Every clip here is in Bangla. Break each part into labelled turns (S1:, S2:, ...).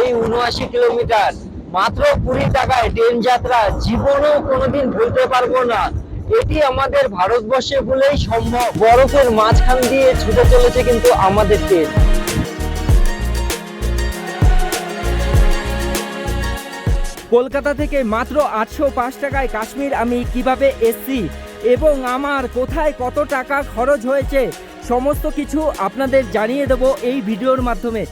S1: এই উনআশি কিলোমিটার। মাত্র কুড়ি টাকায় ট্রেন যাত্রা। জীবনেও কোনোদিন ভুলতে পারব না। এটি আমাদের ভারতবর্ষে বলেই সম্ভব। বরফের মাঝখান দিয়ে ছুটে চলেছে কিন্তু আমাদের ট্রেন।
S2: কলকাতা থেকে মাত্র আটশো পাঁচ টাকায় কাশ্মীর আমি কীভাবে এসছি? এবং আমার কোথায় কত টাকা খরচ হয়েছে? সমস্ত কিছু আপনাদের জানিয়ে দেব এই ভিডিওর মাধ্যমে।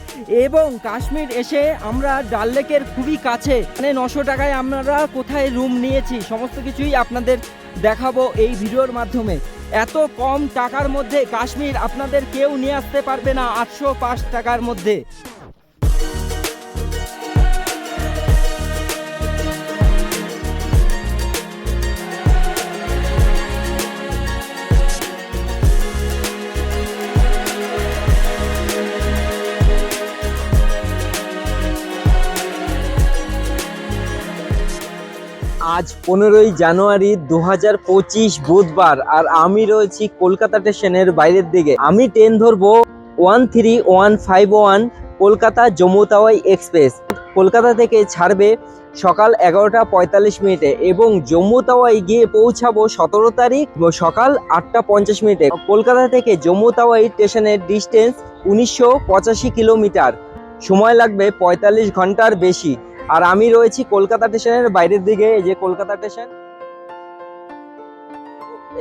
S2: এবং কাশ্মীর এসে আমরা ডাল লেকের খুবই কাছে মানে নশো টাকায় আমরা কোথায় রুম নিয়েছি, সমস্ত কিছুই আপনাদের দেখাবো এই ভিডিওর মাধ্যমে। এত কম টাকার মধ্যে কাশ্মীর আপনাদের কেউ নিয়ে আসতে পারবে না আটশো পাঁচ টাকার মধ্যে।
S1: আজ পনেরোই জানুয়ারি দু বুধবার আর আমি রয়েছি কলকাতা স্টেশনের বাইরের দিকে। আমি ট্রেন ধরবো one three one five one Kolkata Jammu Tawi express Kolkata থেকে ছাড়বে সকাল এগারোটা পঁয়তাল্লিশ মিনিটে এবং জম্মু তাওয়াই গিয়ে পৌঁছাবো সতেরো তারিখ সকাল আটটা পঞ্চাশ মিনিটে। কলকাতা থেকে জম্মু তাওয়াই স্টেশনের ডিস্টেন্স উনিশশো পঁচাশি কিলোমিটার। সময় লাগবে পঁয়তাল্লিশ ঘণ্টার বেশি। আর আমি রয়েছি কলকাতা স্টেশনের বাইরের দিকে, এই যে কলকাতা স্টেশন।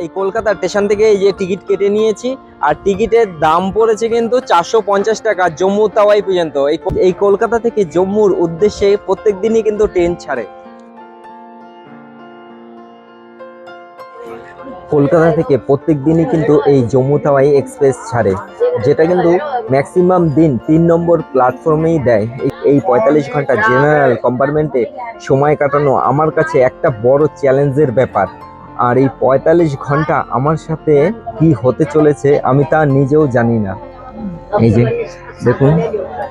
S1: এই কলকাতা স্টেশন থেকে এই যে টিকিট কেটে নিয়েছি, আর টিকিটের দাম পড়েছে কিন্তু চারশো পঞ্চাশ টাকা জম্মু তাওয়াই পর্যন্ত। এই কলকাতা থেকে জম্মুর উদ্দেশ্যে প্রত্যেক দিনই কিন্তু ট্রেন ছাড়ে। কলকাতা থেকে প্রত্যেক দিনই কিন্তু এই জম্মু তাওয়াই এক্সপ্রেস ছাড়ে, যেটা কিন্তু ম্যাক্সিমাম দিন তিন নম্বর প্ল্যাটফর্মেই দেয়। এই- এই পঁয়তাল্লিশ ঘণ্টা জেনারেল কম্পার্টমেন্টে সময় কাটানো আমার কাছে একটা বড় চ্যালেঞ্জের ব্যাপার। আর এই পঁয়তাল্লিশ ঘণ্টা আমার সাথে কি হতে চলেছে আমি তা নিজেও জানি না। এই যে, দেখুন,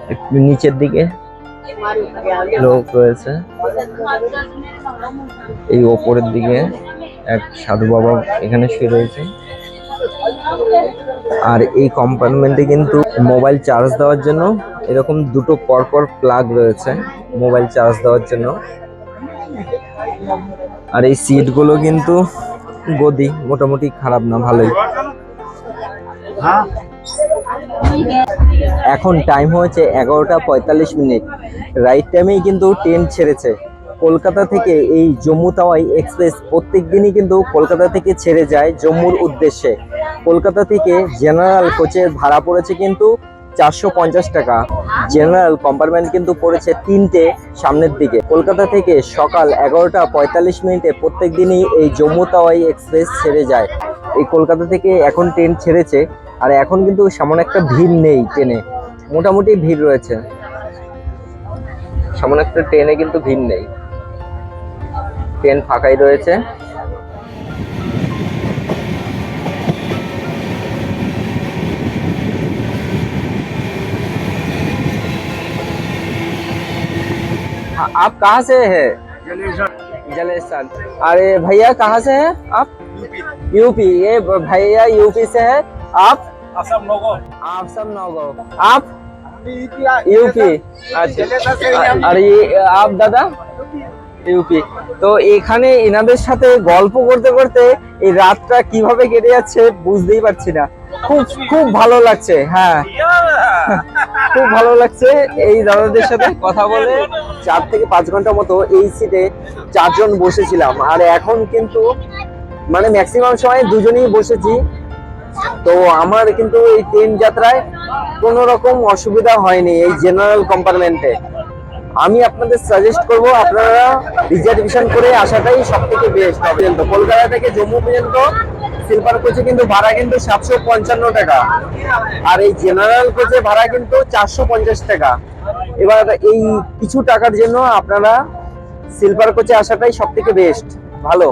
S1: একটু নিচের দিকে লোক রয়েছে। এই ওপরের দিকে এক সাধু বাবা এখানে শুয়ে রয়েছে। আর এই কম্পার্টমেন্টে কিন্তু মোবাইল চার্জ দেওয়ার জন্য এরকম দুটো পরপর প্লাগ রয়েছে মোবাইল চার্জ দেওয়ার জন্য। আর এই সিটগুলো কিন্তু গদি, মোটামুটি খারাপ না, ভালোই। এখন টাইম হয়েছে এগারোটা পঁয়তাল্লিশ মিনিট। রাইট টাইমেই কিন্তু ট্রেন ছেড়েছে। কলকাতা থেকে এই জম্মু তাওয়াই এক্সপ্রেস প্রত্যেক দিনই কিন্তু কলকাতা থেকে ছেড়ে যায় জম্মুর উদ্দেশ্যে। কলকাতা থেকে জেনারেল কোচের ভাড়া পড়েছে কিন্তু চারশো পঞ্চাশ টাকা। জেনারেল কম্পার্টমেন্ট কিন্তু পড়েছে তিনটে সামনের দিকে। কলকাতা থেকে সকাল এগারোটা পঁয়তাল্লিশ মিনিটে প্রত্যেক দিনই এই জম্মু তাওয়াই এক্সপ্রেস ছেড়ে যায়। এই কলকাতা থেকে এখন ট্রেন ছেড়েছে আর এখন কিন্তু সামনে একটা ভিড় নেই ট্রেনে। মোটামুটি ভিড় রয়েছে। সামনে একটা ট্রেনে কিন্তু ভিড় নেই। ট্রেন ফাঁকাই রয়েছে हाँ, आप कहाँ से है जलेसर अरे भैया कहाँ से है आप यूपी ये भैया यूपी से है आप
S3: असम लोगो
S1: आप सब नौगांव आप यूपी अच्छा আর ये आप দাদা ইউপি। তো এখানে এনাদের সাথে গল্প করতে করতে এই রাতটা কীভাবে কেটে যাচ্ছে বুঝতেই পারছি না। খুব খুব ভালো লাগছে হ্যাঁ। খুব ভালো লাগছে এই দাদাদের সাথে কথা বলে। চার থেকে পাঁচ ঘণ্টা মতো এই সিটে চারজন বসেছিলাম। আর এখন কিন্তু মানে ম্যাক্সিমাম সময় দুজনেই বসেছি। তো আমার কিন্তু এই ট্রেন যাত্রায় কোনো রকম অসুবিধা হয়নি এই জেনারেল কম্পার্টমেন্টে আমি আপনাদের সাজেস্ট করব আপনারা রিজার্ভেশন করে আসাটাই সব থেকে বেস্ট হবে কলকাতা থেকে জম্মু পর্যন্ত স্লিপার কোচে কিন্তু ভাড়া কিন্তু সাতশো পঞ্চান্ন টাকা। আর এই জেনারেল কোচে ভাড়া কিন্তু চারশো পঞ্চাশ টাকা। এবার এই কিছু টাকার জন্য আপনারা স্লিপার কোচে আসাটাই সব থেকে বেস্ট ভালো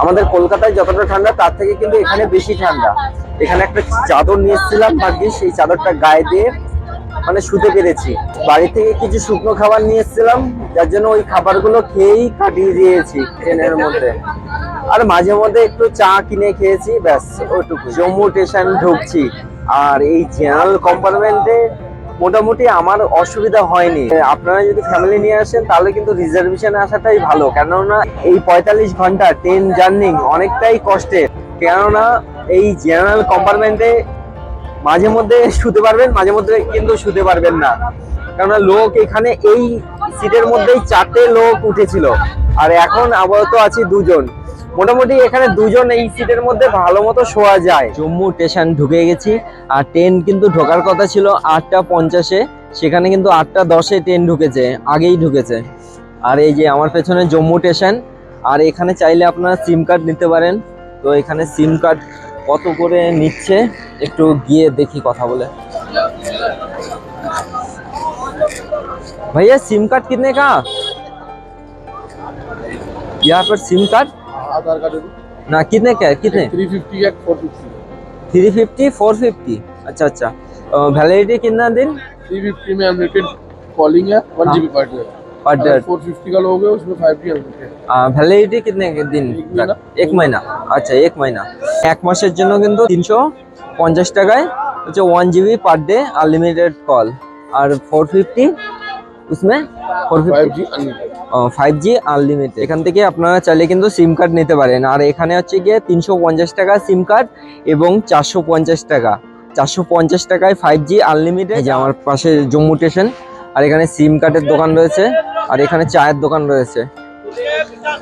S1: আমাদের কলকাতায় যতটা ঠান্ডা, তার থেকে কিন্তু এখানে বেশি ঠান্ডা। এখানে একটা চাদর নিয়ে এসেছিলাম ভাগ্যিস, সেই চাদরটা গায়ে দিয়ে মানে শুতে পেরেছি। বাড়ি থেকে কিছু শুকনো খাবার নিয়ে এসেছিলাম, যার জন্য ওই খাবারগুলো খেয়েই কাটিয়ে দিয়েছি ট্রেনের মধ্যে। আর মাঝে মধ্যে একটু চা কিনে খেয়েছি, ব্যাস ওইটুকু জম্মু স্টেশন ঢুকছি। আর এই জেনারেল কম্পার্টমেন্টে মোটামুটি আমার অসুবিধা হয়নি। আপনারা যদি ফ্যামিলি নিয়ে আসেন, তাহলে কিন্তু রিজার্ভেশনে আসাটাই ভালো। কেননা এই পঁয়তাল্লিশ ঘণ্টা ট্রেন জার্নি অনেকটাই কষ্টের। কেননা এই জেনারেল কম্পার্টমেন্টে মাঝে মধ্যে শুতে পারবেন, মাঝে মধ্যে কিন্তু শুতে পারবেন না। কেননা লোক এখানে এই সিটের মধ্যেই চারটে লোক উঠেছিল। আর এখন আপাতত আছি দুজন। মোটামুটি এখানে দুজন এই সিটের মধ্যে ভালো মতো শোয়া যায় জম্মু স্টেশন ঢুকে গেছি আর ট্রেন কিন্তু ঢোকার কথা ছিল আটটা পঞ্চাশে সেখানে কিন্তু আটটা দশে ট্রেন ঢুকেছে আগেই ঢুকেছে আর এই যে আমার পেছনে জম্মু স্টেশন আর এখানে চাইলে আপনারা সিম কার্ড নিতে পারেন তো এখানে সিম কার্ড কত করে নিচ্ছে একটু গিয়ে দেখি কথা বলে भैया सिम कार्ड कितने का यहाँ पर सिम कार्ड
S3: आधार कार्ड
S1: ना कितने का है कितने
S3: थ्री फिफ्टी या four fifty
S1: three fifty four fifty अच्छा अच्छा वैलिडिटी कितना दिन
S3: थ्री फिफ्टी में अनलिमिटेड कॉलिंग है वन
S1: हाँ।
S3: GB per day
S1: per day
S3: four fifty का लोगे उसमें five G unlimited
S1: validity Kitne দিন
S3: এক মহিনা।
S1: এক মহিনা আচ্ছা এক মহিনা এক মাসের জন্য কিন্তু তিনশো পঞ্চাশ টাকায় হচ্ছে one GB per day unlimited call আর four fifty উসমে four
S3: five
S1: fifty
S3: G unlimited
S1: five G unlimited এখান থেকে আপনারা চাইলে কিন্তু সিম কার্ড নিতে পারেন আর এখানে হচ্ছে গিয়ে তিনশো পঞ্চাশ টাকা সিম কার্ড এবং চারশো পঞ্চাশ টাকা চারশো পঞ্চাশ টাকায় ফাইভ জি আনলিমিটেড যে আমার পাশে জম্মু স্টেশন আর এখানে সিম কার্ডের দোকান রয়েছে আর এখানে চায়ের দোকান রয়েছে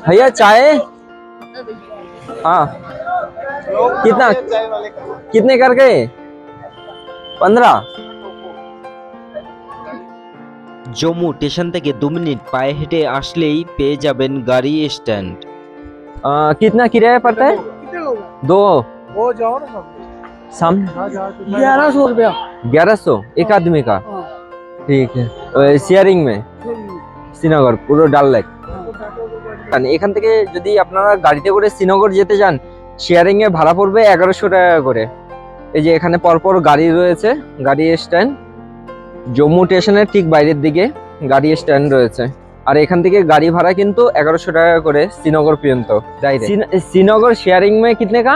S1: ভাইয়া চায়ে हाँ कितना कितने करके पंद्रह
S2: জম্মু স্টেশন থেকে দু মিনিট পায়ে হেঁটে আসলেই পেয়ে যাবেন গাড়ি স্ট্যান্ড
S1: आ, कितना किराया पड़ता है दो
S3: हो जाओ ना
S1: सामने
S3: ग्यारह सौ रुपया
S1: ग्यारह सौ एक आदमी का
S3: हाँ।
S1: ठीक है शेयरिंग में শ্রীনগর পুরো ডাল লেক আর এখান থেকে যদি আপনারা গাড়িতে করে শ্রীনগর যেতে চান শেয়ারিং এ ভাড়া পড়বে এগারোশো টাকা করে এই যে এখানে পরপর গাড়ি রয়েছে গাড়ি স্ট্যান্ড জম্মু স্টেশনের ঠিক বাইরের দিকে গাড়ি স্ট্যান্ড রয়েছে। আর এখান থেকে গাড়ি ভাড়া কিন্তু এগারোশো টাকা করে শ্রীনগর পর্যন্ত শ্রীনগর শেয়ারিং মে
S3: কিতনে কা?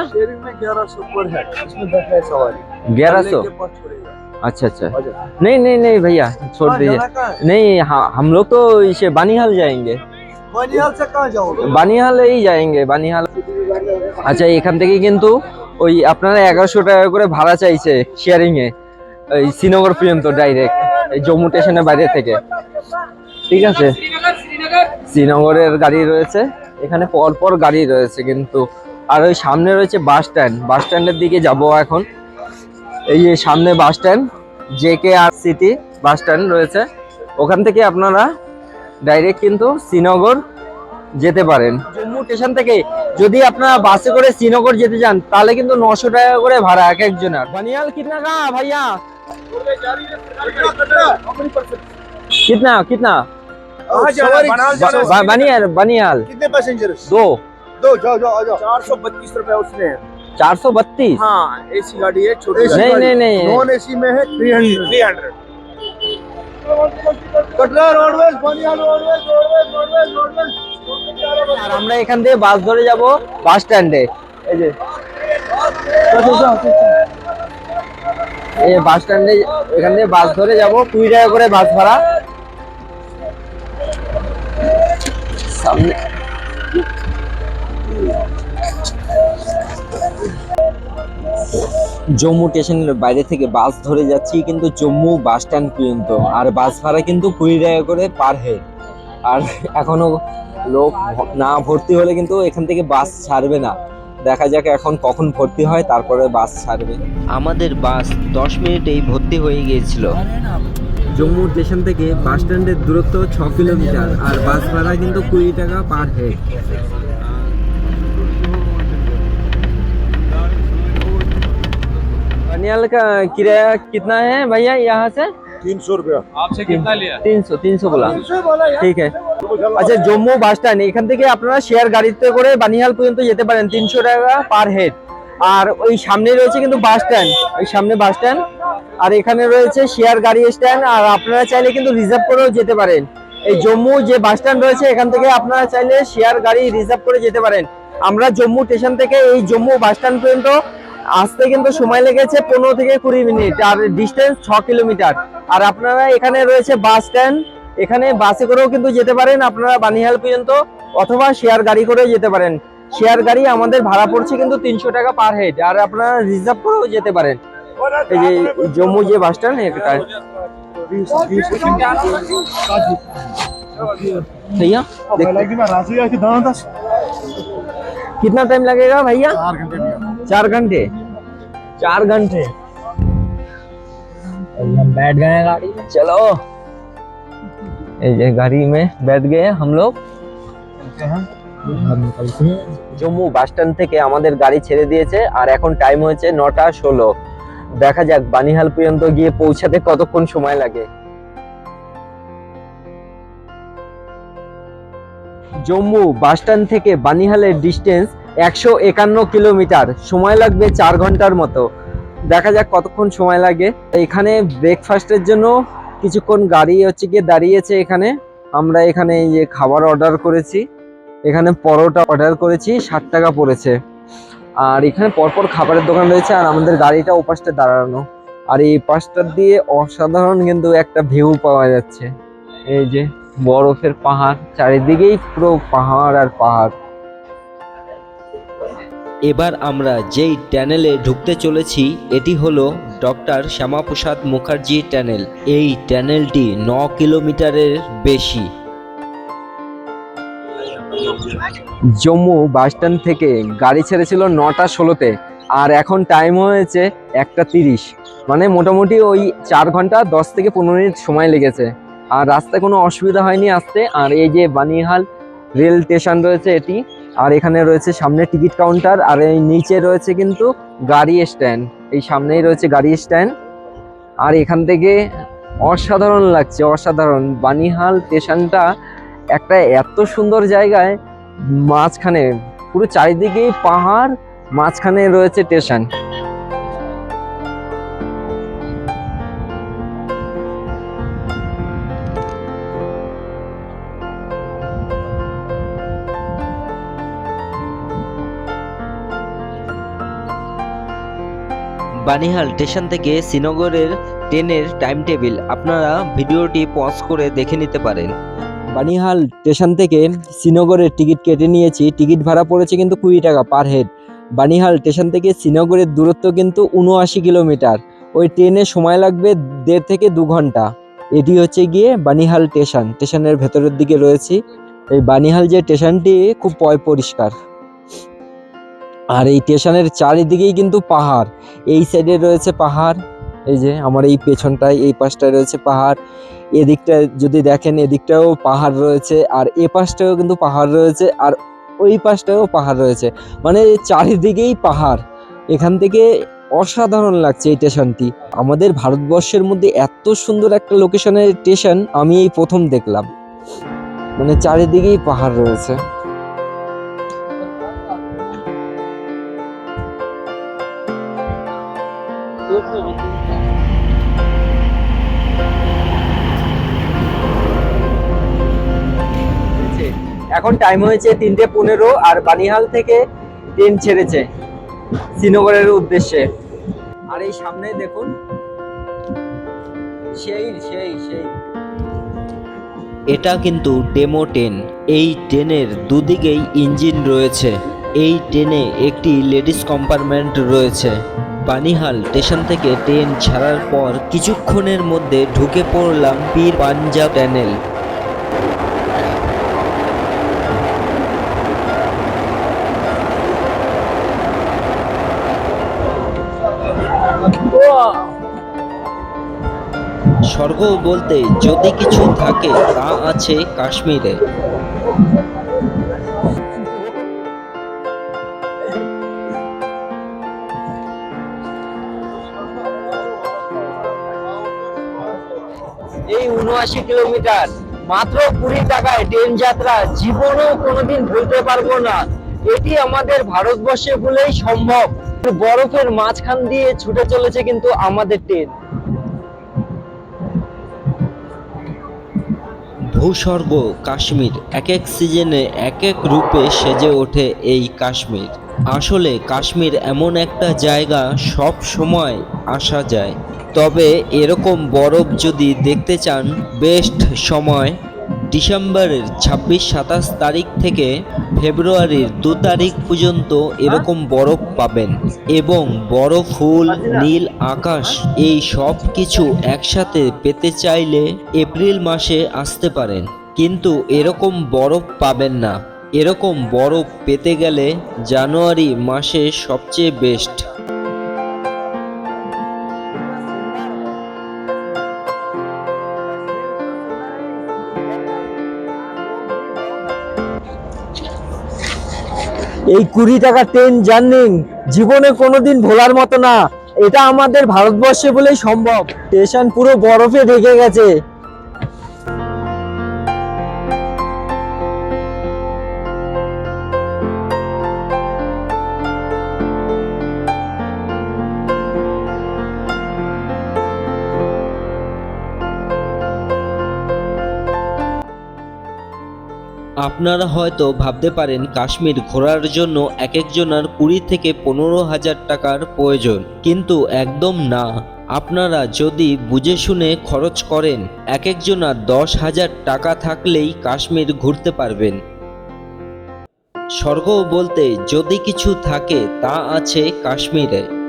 S3: ग्यारह আচ্ছা আচ্ছা
S1: নেই নেই নেই ভাইয়া ছোট দিয়ে নেই
S3: हाँ
S1: তো लोग
S3: বানিহাল से कहाँ जाओगे?
S1: বানিহাল এই যাएंगे বানিহাল আচ্ছা এখান থেকে কিন্তু ওই আপনারা এগারোশো টাকা করে ভাড়া চাইছে শেয়ারিংয়ে ওই শ্রীনগর পর্যন্ত ডাইরেক্ট এই জম্মু স্টেশনের বাইরে থেকে। ঠিক আছে? শ্রীনগরের গাড়ি রয়েছে। এখানে পর পর গাড়ি রয়েছে কিন্তু। আর ওই সামনে রয়েছে বাস স্ট্যান্ড বাস স্ট্যান্ডের দিকে যাব এখন। এই যে সামনে bus stand J K R city bus stand রয়েছে। ওখান থেকে আপনারা ডাইরেক্ট কিন্তু শ্রীনগর যেতে পারেন। জম্মু স্টেশন থেকে যদি আপনারা বাসে করে শ্রীনগর যেতে চান, তাহলে কিন্তু নশো টাকা করে ভাড়া এক একজনের। বানিয়াল কিতনা কা ভাইয়া? कितना कितना
S3: कहाँ जाना है? बनारस जाना है?
S1: बा- बनियाल बनियाल
S3: कितने पैसेंजर
S1: दो
S3: दो जाओ जाओ आ जाओ चार सौ बत्तीस रुपया उसमें है
S1: चार सौ बत्तीस
S3: हाँ एसी गाड़ी है छोटी
S1: नहीं नहीं नहीं
S3: नॉन एसी में है three hundred three hundred Katra roadways बनिया रोडवेज रोडवेज रोडवेज रोडवेज
S1: আর আমরা এখান থেকে বাস ধরে যাব বাস স্ট্যান্ডে এই যে এই বাস স্ট্যান্ডে এখান থেকে বাস ধরে যাব। কুড়ি টাকা করে বাস ভাড়া। সামনে জম্মু স্টেশনের বাইরে থেকে বাস ধরে যাচ্ছি কিন্তু জম্মু বাস স্ট্যান্ড পর্যন্ত। আর বাস ভাড়া কিন্তু কুড়ি টাকা করে পার হেড আর এখনও লোক না ভর্তি হলে কিন্তু এখান থেকে বাস ছাড়বে না। দেখা যাক এখন কখন ভর্তি হয় তারপরে বাস ছাড়বে
S2: আমাদের বাস দশ মিনিটেই ভর্তি হয়ে গিয়েছিল
S1: জম্মু স্টেশন থেকে বাস স্ট্যান্ডের দূরত্ব ছ কিলোমিটার আর বাস ভাড়া কিন্তু কুড়ি টাকা পার হেড बनियाल का किराया कितना है भैया यहाँ से
S3: तीन सौ रुपया
S4: आपसे कितना लिया
S1: তিন শো তিনশো বলা ঠিক আছে আচ্ছা জম্মু বাস স্ট্যান্ড এখান থেকে আপনারা শেয়ার গাড়িতে করে বানিহাল পর্যন্ত যেতে পারেন তিনশো টাকা পার হেড আর ওই সামনে রয়েছে কিন্তু বাস স্ট্যান্ড ওই সামনে বাস স্ট্যান্ড আর এখানে রয়েছে শেয়ার গাড়ি স্ট্যান্ড আর আপনারা চাইলে কিন্তু রিজার্ভ করেও যেতে পারেন এই জম্মু যে বাস স্ট্যান্ড রয়েছে এখান থেকে আপনারা চাইলে শেয়ার গাড়ি রিজার্ভ করে যেতে পারেন আমরা জম্মু স্টেশন থেকে এই জম্মু বাস স্ট্যান্ড পর্যন্ত আসতে কিন্তু সময় লেগেছে পনেরো থেকে কুড়ি মিনিট আর ডিস্টেন্স ছ কিলোমিটার আর আপনারা এখানে রয়েছে বাস স্ট্যান্ড এখানে বাসে করেও কিন্তু যেতে পারেন আপনারা বানিহাল পর্যন্ত অথবা শেয়ার গাড়ি করেও যেতে পারেন শেয়ার গাড়ি আমাদের ভাড়া পড়ছে কিন্তু তিনশো টাকা পার হেড আর আপনারা রিজার্ভ করেও যেতে পারেন এই যে জম্মু যে বাস স্ট্যান্ড এটা भैया देखते
S3: लगी ना राशि है कि दाना दस
S1: कितना टाइम लगेगा भैया
S3: चार घंटे में
S1: चार घंटे चार घंटे
S2: हम बैठ गए हैं गाड़ी में
S1: चलो ये ये गाड़ी में बैठ गए हम लोग
S2: हम निकलते हैं
S1: জম্মু বাস স্ট্যান্ড থেকে আমাদের গাড়ি ছেড়ে দিয়েছে আর এখন টাইম হয়েছে নটা ষোলো দেখা যাক বানিহাল পর্যন্ত গিয়ে পৌঁছাতে কতক্ষণ সময় লাগে জম্মু বাস স্ট্যান্ড থেকে বানিহালের ডিস্টেন্স একশো একান্ন কিলোমিটার। সময় লাগবে চার ঘণ্টার মতো। দেখা যাক কতক্ষণ সময় লাগে। এখানে ব্রেকফাস্টের জন্য কিছুক্ষণ গাড়ি হচ্ছে গিয়ে দাঁড়িয়েছে এখানে। আমরা এখানে এই যে খাবার অর্ডার করেছি। এখানে পরোটা অর্ডার করেছি, ষাট টাকা পড়েছে। আর এখানে পরপর খাবারের দোকান রয়েছে আর আমাদের গাড়িটা ওপাশটা দাঁড়ানো। আর এই পাশটা দিয়ে অসাধারণ কিন্তু একটা ভিউ পাওয়া যাচ্ছে। এই যে বরফের পাহাড়, চারিদিকেই পুরো পাহাড় আর পাহাড়।
S4: এবার আমরা যেই ট্যানেলে ঢুকতে চলেছি, এটি হলো ডক্টর শ্যামাপ্রসাদ মুখার্জি ট্যানেল এই ট্যানেলটি ন কিলোমিটারের বেশি।
S1: জম্মু বাস স্ট্যান্ড থেকে গাড়ি ছেড়েছিল নটা ষোলোতে, আর এখন টাইম হয়েছে একটা তিরিশ। মানে মোটামুটি ওই চার ঘণ্টা দশ থেকে পনেরো মিনিট সময় লেগেছে। আর রাস্তায় কোনো অসুবিধা হয়নি আসতে আর এই যে বানিহাল রেল স্টেশন রয়েছে এটি আর এখানে রয়েছে সামনে টিকিট কাউন্টার, আর এই নিচে রয়েছে কিন্তু গাড়ি স্ট্যান্ড এই সামনেই রয়েছে গাড়ি স্ট্যান্ড আর এখান থেকে অসাধারণ লাগছে, অসাধারণ। বানিহাল স্টেশনটা একটা এত সুন্দর জায়গায় মাঝখানে, পুরো চারিদিকেই পাহাড়, মাঝখানে রয়েছে স্টেশন।
S4: বানিহাল স্টেশন থেকে শ্রীনগরের ট্রেনের টাইম টেবিল আপনারা ভিডিওটি পজ করে দেখে নিতে পারেন।
S1: বানিহাল স্টেশন থেকে শ্রীনগরের টিকিট কেটে নিয়েছি। টিকিট ভাড়া পড়েছে কিন্তু কুড়ি টাকা পার হেড বানিহাল স্টেশন থেকে শ্রীনগরের দূরত্ব কিন্তু উনআশি কিলোমিটার। ওই ট্রেনে সময় লাগবে দেড় থেকে দু ঘণ্টা। এটি হচ্ছে গিয়ে বানিহাল স্টেশন। স্টেশনের ভেতরের দিকে রয়েছি। এই বানিহাল যে স্টেশনটি খুব পয় পরিষ্কার আর এই স্টেশনের চারিদিকেই কিন্তু পাহাড়। এই সাইডে রয়েছে পাহাড়। এই যে আমার এই পেছনটায়, এই পাশটায় রয়েছে পাহাড়। এদিকটা যদি দেখেন, এদিকটাও পাহাড় রয়েছে আর এ পাশটাও কিন্তু পাহাড় রয়েছে আর ওই পাশটাও পাহাড় রয়েছে। মানে চারিদিকেই পাহাড়। এখান থেকে অসাধারণ লাগছে এই স্টেশনটি। আমাদের ভারতবর্ষের মধ্যে এত সুন্দর একটা লোকেশনের স্টেশন আমি এই প্রথম দেখলাম। মানে চারিদিকেই পাহাড় রয়েছে। এখন টাইম হয়েছে তিনটে পনেরো আর বানিহাল থেকে ট্রেন ছেড়েছে শ্রীনগরের উদ্দেশ্যে। আর এই সামনে দেখুন, সেই সেই সেই।
S4: এটা কিন্তু ডেমো ট্রেন এই ট্রেনের দুদিকেই ইঞ্জিন রয়েছে। এই ট্রেনে একটি লেডিস কম্পার্টমেন্ট রয়েছে। বানিহাল স্টেশন থেকে ট্রেন ছাড়ার পর কিছুক্ষণের মধ্যে ঢুকে পড়লাম পীর পাঞ্জাব ট্যানেল। স্বর্গ বলতে যদি কিছু থাকে তা আছে কাশ্মীরে।
S1: আশি কিলোমিটার। মাত্র কুড়ি টাকায় ট্রেন যাত্রা। জীবনেও কোনোদিন ভুলতে পারব না। এটি আমাদের ভারতবর্ষে বলেই সম্ভব। বরফের মাঝখান দিয়ে ছুটে চলেছে কিন্তু আমাদের ট্রেন।
S4: ভূস্বর্গ, কাশ্মীর, এক এক সিজনে এক এক রূপে সেজে ওঠে এই কাশ্মীর। আসলে কাশ্মীর এমন একটা জায়গা সব সময় আসা যায়। তবে এরকম বরফ যদি দেখতে চান বেস্ট সময় ডিসেম্বরের ছাব্বিশ সাতাশ তারিখ থেকে ফেব্রুয়ারির দু তারিখ পর্যন্ত এরকম বরফ পাবেন এবং বড় ফুল, নীল, আকাশ এই সব কিছু একসাথে পেতে চাইলে এপ্রিল মাসে আসতে পারেন। কিন্তু এরকম বরফ পাবেন না। এরকম বরফ পেতে গেলে জানুয়ারি মাসে সবচেয়ে বেস্ট
S1: এই কুড়ি টাকা ট্রেন জার্নি জীবনে কোনোদিন ভোলার মতো না। এটা আমাদের ভারতবর্ষে বলেই সম্ভব। স্টেশন পুরো বরফে ঢেকে গেছে।
S4: আপনারা হয়তো ভাবতে পারেন কাশ্মীর ঘোরার জন্য এক একজনের কুড়ি থেকে পনেরো হাজার টাকার প্রয়োজন। কিন্তু একদম না। আপনারা যদি বুঝে শুনে খরচ করেন এক একজনার দশ হাজার টাকা থাকলেই কাশ্মীর ঘুরতে পারবেন। স্বর্গ বলতে যদি কিছু থাকে, তা আছে কাশ্মীরে।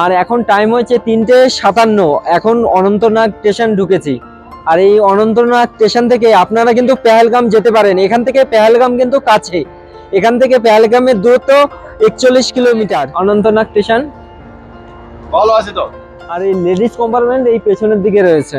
S1: আর এখন টাইম হয়েছে তিনটে সাতান্ন। এখন অনন্তনাগ স্টেশন ঢুকেছি। আর এই অনন্তনাগ স্টেশন থেকে আপনারা কিন্তু পেহেলগাম যেতে পারেন। এখান থেকে পেহেলগাম কিন্তু কাছে। এখান থেকে পেহেলগামের দূরত্ব একচল্লিশ কিলোমিটার। অনন্তনাগ স্টেশন
S3: ভালো আছে তো।
S1: আর এই লেডিস কম্পার্টমেন্ট এই পেছনের দিকে রয়েছে।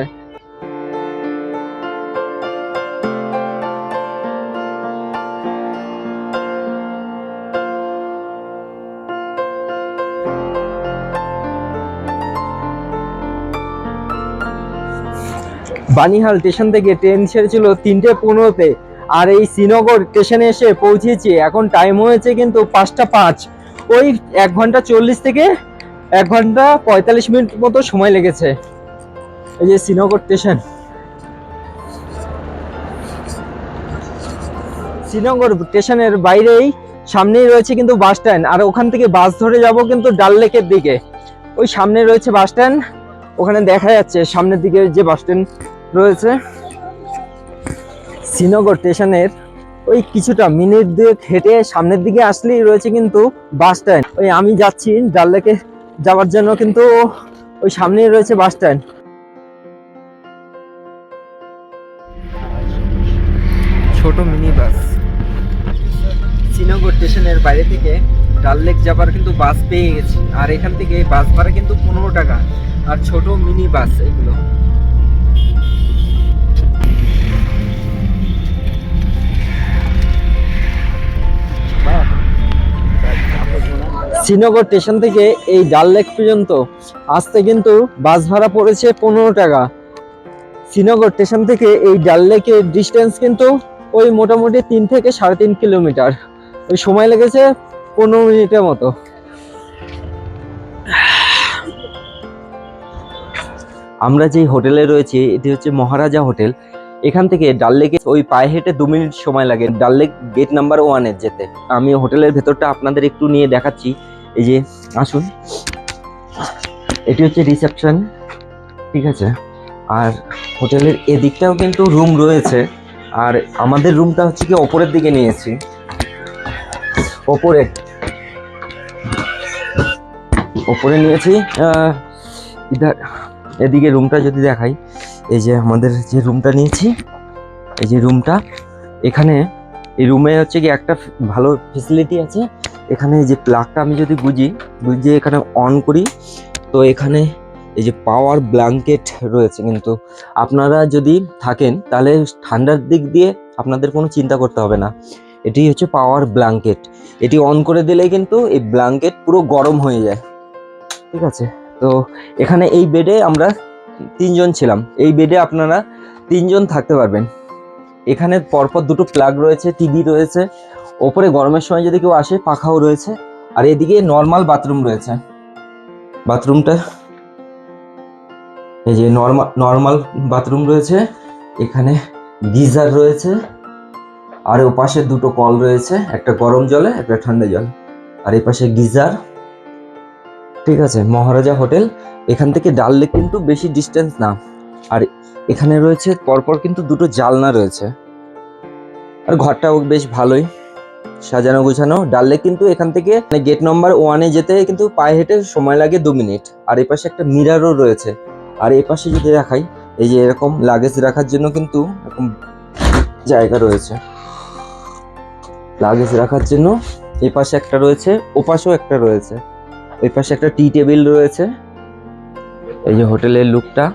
S1: বানিহাল স্টেশন থেকে ট্রেন ছেড়েছিল তিনটে পনেরোতে। আর এই শ্রীনগর স্টেশনে এসে পৌঁছেছি। এখন টাইম হয়েছে কিন্তু পাঁচটা পাঁচ। ওই এক ঘণ্টা চল্লিশ থেকে এক ঘণ্টা পঁয়তাল্লিশ মিনিট মতো সময় লেগেছে। এই যে শ্রীনগর স্টেশন। শ্রীনগর স্টেশনের বাইরেই সামনেই রয়েছে কিন্তু বাস স্ট্যান্ড আর ওখান থেকে বাস ধরে যাব কিন্তু ডাল লেকের দিকে। ওই সামনে রয়েছে বাস স্ট্যান্ড ওখানে দেখা যাচ্ছে সামনের দিকে যে বাস স্ট্যান্ড রয়েছে। শ্রীনগর স্টেশনের ওই কিছুটা মিনিট দুয়েক হেঁটে সামনের দিকে আসলেই রয়েছে কিন্তু বাস স্ট্যান্ড। ওই আমি যাচ্ছি ডাল লেকে যাওয়ার জন্য কিন্তু ওই সামনেই রয়েছে বাস স্ট্যান্ড। ছোট মিনি বাস। শ্রীনগর স্টেশনের বাইরে থেকে ডাল লেক যাবার কিন্তু বাস পেয়ে গেছি। আর এখান থেকে বাস ভাড়া কিন্তু পনেরো টাকা। আর ছোট মিনি বাস এগুলো। শ্রীনগর স্টেশন থেকে এই ডাল লেক পর্যন্ত। আসতে কিন্তু বাস ভাড়া পড়েছে পনেরো টাকা। শ্রীনগর স্টেশন থেকে এই ডাল লেকের ডিস্টেন্স কিন্তু ওই মোটামুটি তিন থেকে সাড়ে তিন কিলোমিটার। ওই সময় লেগেছে পনেরো মিনিটের মতো। আমরা যেই হোটেলে রয়েছি, এটি হচ্ছে মহারাজা হোটেল। এখান থেকে ডাল লেকে ওই পায়ে হেঁটে দু মিনিট সময় লাগে। ডাল লেক গেট নাম্বার ওয়ানের যেতে। আমি হোটেলের ভেতরটা আপনাদের একটু নিয়ে দেখাচ্ছি। এই যে, আসুন। এটি হচ্ছে রিসেপশন, ঠিক আছে? আর হোটেলের এদিকটাও কিন্তু রুম রয়েছে। আর আমাদের রুমটা হচ্ছে কি ওপরের দিকে নিয়েছি। ওপরে। ওপরে নিয়েছি এদিকে রুমটা যদি দেখাই। এই যে আমাদের যে রুমটা নিয়েছি, এই যে রুমটা, এখানে এই রুমে হচ্ছে কি একটা ভালো ফেসিলিটি আছে। এখানে যে প্লাগটা আমি যদি বুঝি, বুঝিয়ে এখানে অন করি, তো এখানে এই যে পাওয়ার ব্ল্যাঙ্কেট রয়েছে। কিন্তু আপনারা যদি থাকেন, তাহলে ঠান্ডার দিক দিয়ে আপনাদের কোনো চিন্তা করতে হবে না। এটি হচ্ছে পাওয়ার ব্ল্যাঙ্কেট এটি অন করে দিলেই কিন্তু এই ব্ল্যাঙ্কেট পুরো গরম হয়ে যায়। ঠিক আছে? তো এখানে এই বেডে আমরা তিনজন ছিলাম। এই বেডে আপনারা তিনজন থাকতে পারবেন। এখানে পরপর দুটো প্লাগ রয়েছে টিভি রয়েছে। ওপরে গরমের সময় যদি কেউ আসে, পাখাও রয়েছে। আর এদিকে নর্মাল বাথরুম রয়েছে। বাথরুমটা এই যে নর্মাল নর্মাল বাথরুম রয়েছে। এখানে গিজার রয়েছে। আর ও পাশে দুটো কল রয়েছে, একটা গরম জলে, একটা ঠান্ডা জল। আর এই পাশে গিজার। ঠিক আছে, মহারাজা হোটেল। এখান থেকে ডাল লেক কিন্তু বেশি ডিস্টেন্স না। আর এখানে রয়েছে পরপর কিন্তু দুটো জালনা রয়েছে। আর ঘরটাও বেশ ভালোই। সাজানো গোছানো। ডাল লেক কিন্তু এখান থেকে মানে গেট নম্বর ওয়ানে যেতে কিন্তু পায়ে হেঁটে সময় লাগে দু মিনিট আর এই পাশে একটা মিরারও রয়েছে। আর এই পাশে যদি রাখাই এই যে এরকম লাগেজ রাখার জন্য কিন্তু এরকম জায়গা রয়েছে। লাগেজ রাখার জন্য এই পাশে একটা রয়েছে ও পাশেও একটা রয়েছে। ওই পাশে একটা টি টেবিল রয়েছে। এই যে হোটেলের লুকটা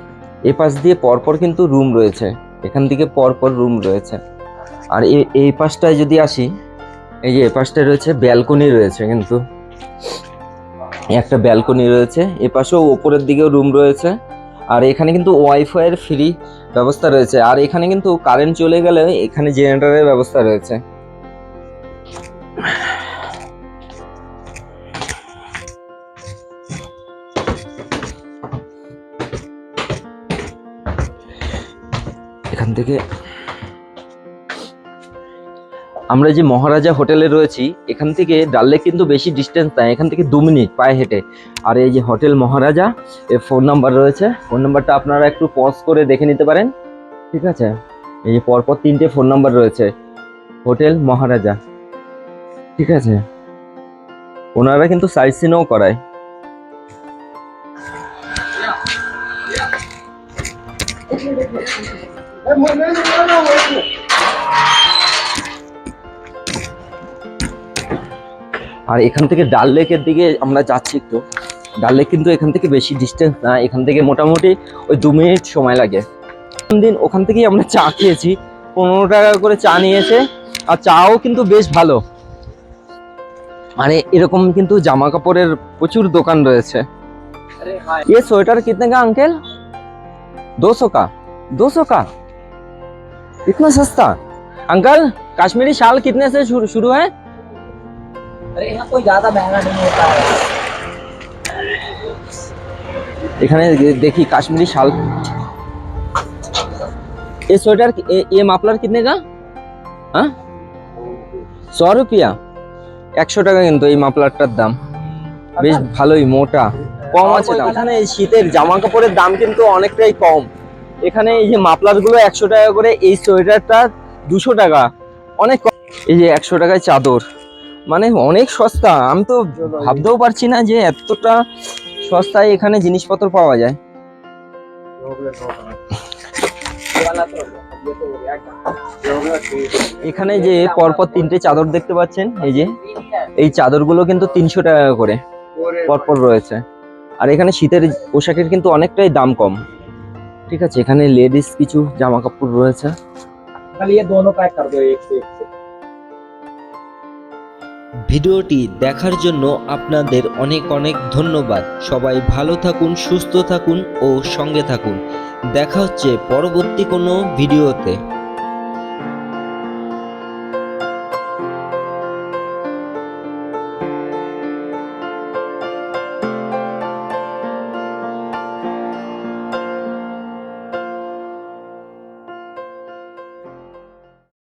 S1: এই পাশ দিয়ে পরপর কিন্তু রুম রয়েছে। এখান থেকে পরপর রুম রয়েছে। আর এই পাশটায় যদি আসি এই যে এপাশটা রয়েছে ব্যালকনি রয়েছে কিন্তু। একটা ব্যালকনি রয়েছে, এপাশেও ওপরের দিকেও রুম রয়েছে, আর এখানে কিন্তু ওয়াইফাইয়ের ফ্রি ব্যবস্থা রয়েছে, আর এখানে কিন্তু কারেন্ট চলে গেলে এখানে জেনারেটরের ব্যবস্থা রয়েছে। এখান থেকে আমরা যে মহারাজা হোটেলে রয়েছি, এখান থেকে ডাল লেক কিন্তু বেশি ডিস্টেন্স নাই, এখান থেকে দু মিনিট পায়ে হেঁটে। আর এই যে হোটেল মহারাজা, এর ফোন নাম্বার রয়েছে। ফোন নাম্বারটা আপনারা একটু পজ করে দেখে নিতে পারেন। ঠিক আছে? এই যে পরপর তিনটে ফোন নাম্বার রয়েছে, হোটেল মহারাজা। ঠিক আছে? ওনারা কিন্তু সাইট সিনও করায়। আর এখান থেকে ডাল লেকের দিকে আমরা যাচ্ছি একটু ডাল লেক কিন্তু এখান থেকে বেশি ডিস্টেন্স না এখান থেকে মোটামুটি ওই দু মিনিট সময় লাগে দিন ওখান থেকেই আমরা চা খেয়েছি পনেরো টাকা করে চা নিয়েছে আর চাও কিন্তু বেশ ভালো মানে এরকম কিন্তু জামা কাপড়ের প্রচুর দোকান রয়েছে ये स्वेटर कितने का अंकल दो सौ का दो सौ का इतना सस्ता अंकल कश्मीरी शाल कितने से शुरू शुरू है
S2: अरे यहाँ कोई ज्यादा महंगा नहीं होता है
S1: এখানে দে- দেখি কাশ্মীরি শাল ये स्वेटर ये, ये माफलर कितने का हाँ सौ रुपया একশো টাকা কিন্তু এই মাফলারটার দাম বেশ ভালোই মোটা কম আছে দাম এখানে এই শীতের জামা কাপড়ের দাম কিন্তু অনেকটাই কম এখানে এই যে মাফলার গুলো একশো টাকা করে এই সোয়েটারটা দুশো টাকা অনেক কম এই যে একশো টাকায় চাদর মানে অনেক সস্তা। আমি তো ভাবতেও পারছি না যে এতটা সস্তায় এখানে জিনিসপত্র পাওয়া যায়। এখানে যে পরপর তিনটে চাদর দেখতে পাচ্ছেন, এই যে। এই চাদরগুলো কিন্তু তিনশো টাকা করে পরপর রয়েছে। আর এখানে শীতের পোশাকের কিন্তু অনেকটাই দাম কম। ঠিক আছে, এখানে লেডিস কিছু জামা কাপড় রয়েছে
S4: ভিডিওটি দেখার জন্য আপনাদের অনেক অনেক ধন্যবাদ। সবাই ভালো থাকুন, সুস্থ থাকুন ও সঙ্গে থাকুন। দেখা হচ্ছে পরবর্তী কোনো ভিডিওতে।